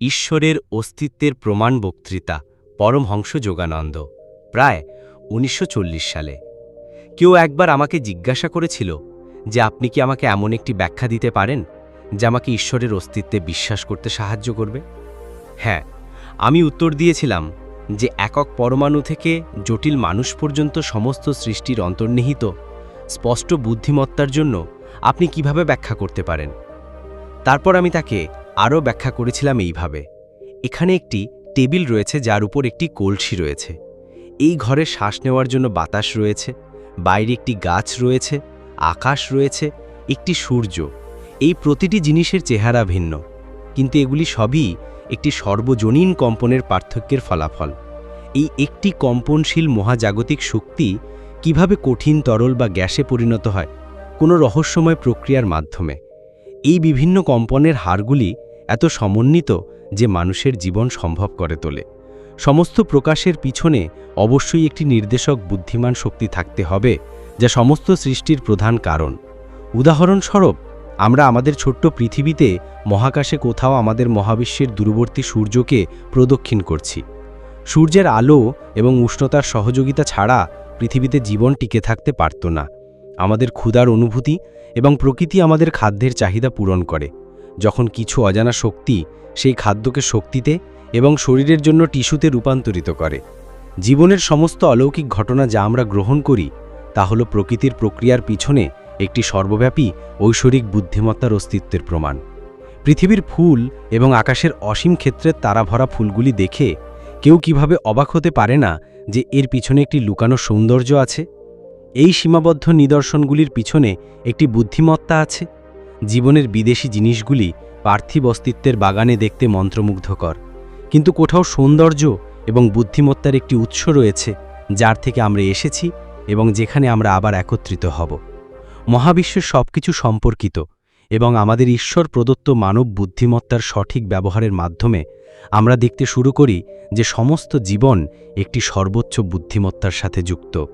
ঈশ্বরের অস্তিত্বের প্রমাণ বক্তৃতা পরমহংস যোগানন্দ। প্রায় উনিশশো চল্লিশ সালে। কেউ একবার আমাকে জিজ্ঞাসা করেছিল যে আপনি কি আমাকে এমন একটি ব্যাখ্যা দিতে পারেন যা আমাকে ঈশ্বরের অস্তিত্বে বিশ্বাস করতে সাহায্য করবে? হ্যাঁ আমি উত্তর দিয়েছিলাম যে একক পরমাণু থেকে জটিল মানুষ পর্যন্ত সমস্ত সৃষ্টির অন্তর্নিহিত, স্পষ্ট বুদ্ধিমত্তার জন্য আপনি কীভাবে ব্যাখ্যা করতে পারেন? তারপর আমি তাকে আরও ব্যাখ্যা করেছিলাম এইভাবে। এখানে একটি টেবিল রয়েছে যার উপর একটি কলসি রয়েছে। এই ঘরে শ্বাস নেওয়ার জন্য বাতাস রয়েছে, বাইরে একটি গাছ রয়েছে, আকাশ রয়েছে, একটি সূর্য। এই প্রতিটি জিনিসের চেহারা ভিন্ন, কিন্তু এগুলি সবই একটি সর্বজনীন কম্পনের পার্থক্যের ফলাফল। এই একটি কম্পনশীল মহাজাগতিক শক্তি কীভাবে কঠিন, তরল বা গ্যাসে পরিণত হয়, কোনো রহস্যময় প্রক্রিয়ার মাধ্যমে। এই বিভিন্ন কম্পনের হারগুলি এত সমন্বিত যে মানুষের জীবন সম্ভব করে তোলে। সমস্ত প্রকাশের পিছনে অবশ্যই একটি নির্দেশক বুদ্ধিমান শক্তি থাকতে হবে, যা সমস্ত সৃষ্টির প্রধান কারণ। উদাহরণস্বরূপ, আমরা আমাদের ছোট্ট পৃথিবীতে মহাকাশে কোথাও আমাদের মহাবিশ্বের দূরবর্তী সূর্যকে প্রদক্ষিণ করছি। সূর্যের আলো এবং উষ্ণতার সহযোগিতা ছাড়া পৃথিবীতে জীবন টিকে থাকতে পারত না। আমাদের ক্ষুধার অনুভূতি এবং প্রকৃতি আমাদের খাদ্যের চাহিদা পূরণ করে। যখন কিছু অজানা শক্তি সেই খাদ্যকে শক্তিতে এবং শরীরের জন্য টিস্যুতে রূপান্তরিত করে। জীবনের সমস্ত অলৌকিক ঘটনা যা আমরা গ্রহণ করি, তা হল প্রকৃতির প্রক্রিয়ার পিছনে একটি সর্বব্যাপী ঐশ্বরিক বুদ্ধিমত্তার অস্তিত্বের প্রমাণ। পৃথিবীর ফুল এবং আকাশের অসীম ক্ষেত্রের তারাভরা ফুলগুলি দেখে কেউ কীভাবে অবাক হতে পারে না যে এর পিছনে একটি লুকানো সৌন্দর্য আছে? এই সীমাবদ্ধ নিদর্শনগুলির পিছনে একটি বুদ্ধিমত্তা আছে? জীবনের বিদেশি জিনিসগুলি পার্থিব অস্তিত্বের বাগানে দেখতে মন্ত্রমুগ্ধকর। কিন্তু কোথাও সৌন্দর্য এবং বুদ্ধিমত্তার একটি উৎস রয়েছে, যার থেকে আমরা এসেছি এবং যেখানে আমরা আবার একত্রিত হব। মহাবিশ্বের সব কিছু সম্পর্কিত এবং আমাদের ঈশ্বর প্রদত্ত মানব বুদ্ধিমত্তার সঠিক ব্যবহারের মাধ্যমে আমরা দেখতে শুরু করি যে সমস্ত জীবন একটি সর্বোচ্চ বুদ্ধিমত্তার সাথে যুক্ত।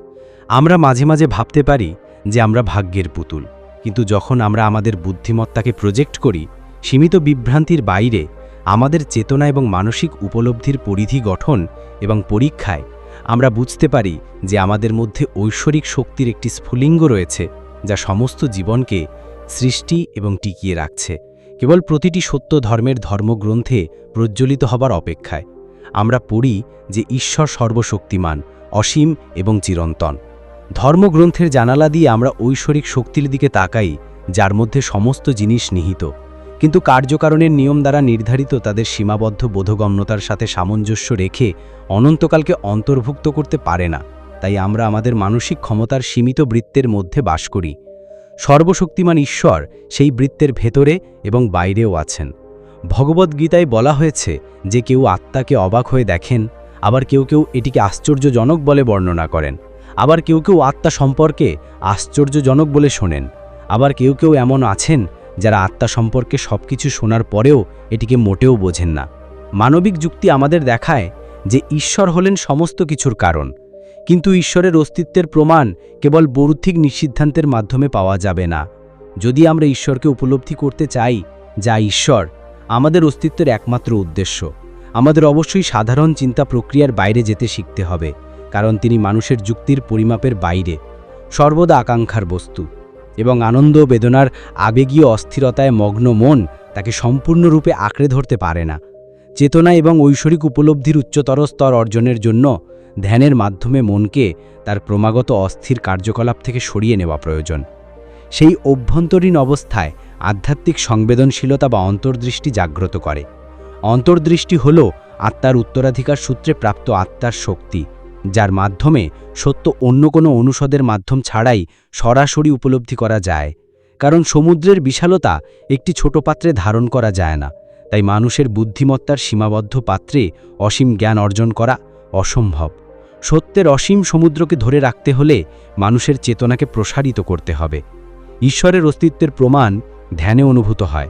আমরা মাঝে মাঝে ভাবতে পারি যে আমরা ভাগ্যের পুতুল। কিন্তু যখন আমরা আমাদের বুদ্ধিমত্তাকে প্রজেক্ট করি, সীমিত বিভ্রান্তির বাইরে, আমাদের চেতনা এবং মানসিক উপলব্ধির পরিধি গঠন এবং পরীক্ষায় আমরা বুঝতে পারি যে আমাদের মধ্যে ঐশ্বরিক শক্তির একটি স্ফুলিঙ্গ রয়েছে, যা সমস্ত জীবনকে সৃষ্টি এবং টিকিয়ে রাখছে। কেবল প্রতিটি সত্য ধর্মের ধর্মগ্রন্থে প্রজ্বলিত হবার অপেক্ষায় আমরা পড়ি যে ঈশ্বর সর্বশক্তিমান, অসীম এবং চিরন্তন। ধর্মগ্রন্থের জানালা দিয়ে আমরা ঐশ্বরিক শক্তির দিকে তাকাই, যার মধ্যে সমস্ত জিনিস নিহিত। কিন্তু কার্যকারণের নিয়ম দ্বারা নির্ধারিত তাদের সীমাবদ্ধ বোধগম্যতার সাথে সামঞ্জস্য রেখে অনন্তকালকে অন্তর্ভুক্ত করতে পারে না। তাই আমরা আমাদের মানসিক ক্ষমতার সীমিত বৃত্তের মধ্যে বাস করি। সর্বশক্তিমান ঈশ্বর সেই বৃত্তের ভেতরে এবং বাইরেও আছেন। ভগবদ্গীতায় বলা হয়েছে যে কেউ আত্মাকে অবাক হয়ে দেখেন, আবার কেউ কেউ এটিকে আশ্চর্যজনক বলে বর্ণনা করেন। আবার কেউ কেউ আত্মা সম্পর্কে আশ্চর্যজনক বলে শোনেন। আবার কেউ কেউ এমন আছেন যারা আত্মা সম্পর্কে সব কিছু শোনার পরেও এটিকে মোটেও বোঝেন না। মানবিক যুক্তি আমাদের দেখায় যে ঈশ্বর হলেন সমস্ত কিছুর কারণ। কিন্তু ঈশ্বরের অস্তিত্বের প্রমাণ কেবল বৌদ্ধিক নিষিদ্ধান্তের মাধ্যমে পাওয়া যাবে না। যদি আমরা ঈশ্বরকে উপলব্ধি করতে চাই যা ঈশ্বর, আমাদের অস্তিত্বের একমাত্র উদ্দেশ্য। আমাদের অবশ্যই সাধারণ চিন্তা প্রক্রিয়ার বাইরে যেতে শিখতে হবে। কারণ তিনি মানুষের যুক্তির পরিমাপের বাইরে, সর্বদা আকাঙ্ক্ষার বস্তু, এবং আনন্দ বেদনার আবেগীয় অস্থিরতায় মগ্ন মন তাকে সম্পূর্ণরূপে আঁকড়ে ধরতে পারে না। চেতনা এবং ঐশ্বরিক উপলব্ধির উচ্চতর স্তর অর্জনের জন্য ধ্যানের মাধ্যমে মনকে তার ক্রমাগত অস্থির কার্যকলাপ থেকে সরিয়ে নেওয়া প্রয়োজন। সেই অভ্যন্তরীণ অবস্থায় আধ্যাত্মিক সংবেদনশীলতা বা অন্তর্দৃষ্টি জাগ্রত করে। অন্তর্দৃষ্টি হল আত্মার উত্তরাধিকার সূত্রে প্রাপ্ত আত্মার শক্তি। যার মাধ্যমে সত্য অন্য কোনো অনুষদের মাধ্যম ছাড়াই সরাসরি উপলব্ধি করা যায়। কারণ সমুদ্রের বিশালতা একটি ছোট পাত্রে ধারণ করা যায় না। তাই মানুষের বুদ্ধিমত্তার সীমাবদ্ধ পাত্রে অসীম জ্ঞান অর্জন করা অসম্ভব। সত্যের অসীম সমুদ্রকে ধরে রাখতে হলে মানুষের চেতনাকে প্রসারিত করতে হবে। ঈশ্বরের অস্তিত্বের প্রমাণ ধ্যানে অনুভূত হয়।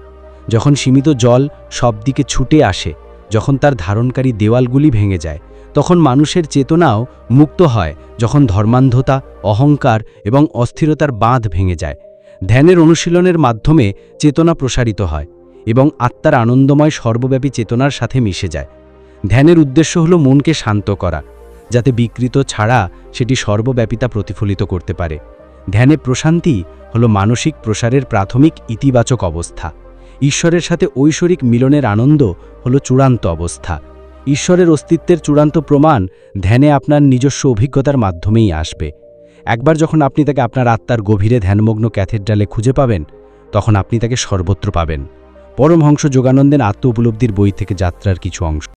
যখন সীমিত জল সব দিকে ছুটে আসে, যখন তার ধারণকারী দেওয়ালগুলি ভেঙে যায় তখন মানুষের চেতনাও মুক্ত হয় যখন ধর্মান্ধতা, অহংকার এবং অস্থিরতার বাঁধ ভেঙে যায়। ধ্যানের অনুশীলনের মাধ্যমে চেতনা প্রসারিত হয় এবং আত্মার আনন্দময় সর্বব্যাপী চেতনার সাথে মিশে যায়। ধ্যানের উদ্দেশ্য হলো মনকে শান্ত করা, যাতে বিকৃত ছাড়া সেটি সর্বব্যাপিতা প্রতিফলিত করতে পারে। ধ্যানে প্রশান্তি হলো মানসিক প্রসারের প্রাথমিক ইতিবাচক অবস্থা। ঈশ্বরের সাথে ঐশ্বরিক মিলনের আনন্দ হলো চূড়ান্ত অবস্থা। ঈশ্বরের অস্তিত্বের চূড়ান্ত প্রমাণ ধ্যানে আপনার নিজস্ব অভিজ্ঞতার মাধ্যমেই আসবে। একবার যখন আপনি তাকে আপনার আত্মার গভীরে ধ্যানমগ্ন ক্যাথেড্রালে খুঁজে পাবেন, তখন আপনি তাকে সর্বত্র পাবেন। পরমহংস যোগানন্দের আত্ম উপলব্ধির বই থেকে যাত্রার কিছু অংশ।